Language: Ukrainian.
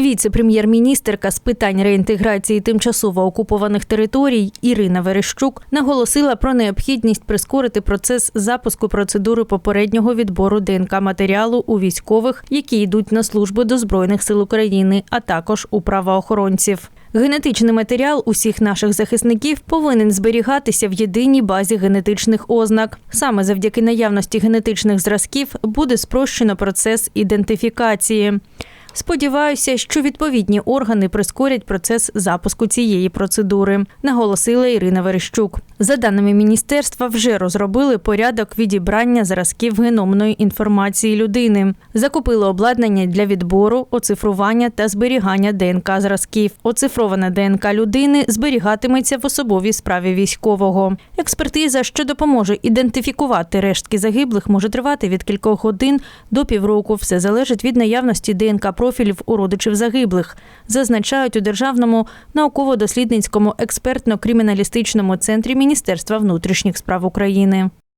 Віце-прем'єр-міністерка з питань реінтеграції тимчасово окупованих територій Ірина Верещук наголосила про необхідність прискорити процес запуску процедури попереднього відбору ДНК матеріалу у військових, які йдуть на службу до збройних сил України, а також у правоохоронців. Генетичний матеріал усіх наших захисників повинен зберігатися в єдиній базі генетичних ознак. Саме завдяки наявності генетичних зразків буде спрощено процес ідентифікації. Сподіваюся, що відповідні органи прискорять процес запуску цієї процедури, наголосила Ірина Верещук. За даними міністерства, вже розробили порядок відібрання зразків геномної інформації людини, закупили обладнання для відбору, оцифрування та зберігання ДНК зразків. Оцифрована ДНК людини зберігатиметься в особовій справі військового. Експертиза, що допоможе ідентифікувати рештки загиблих, може тривати від кількох годин до півроку. Все залежить від наявності ДНК профілів у родичів загиблих, зазначають у державному науково-дослідницькому експертно-криміналістичному центрі Міністерства внутрішніх справ України.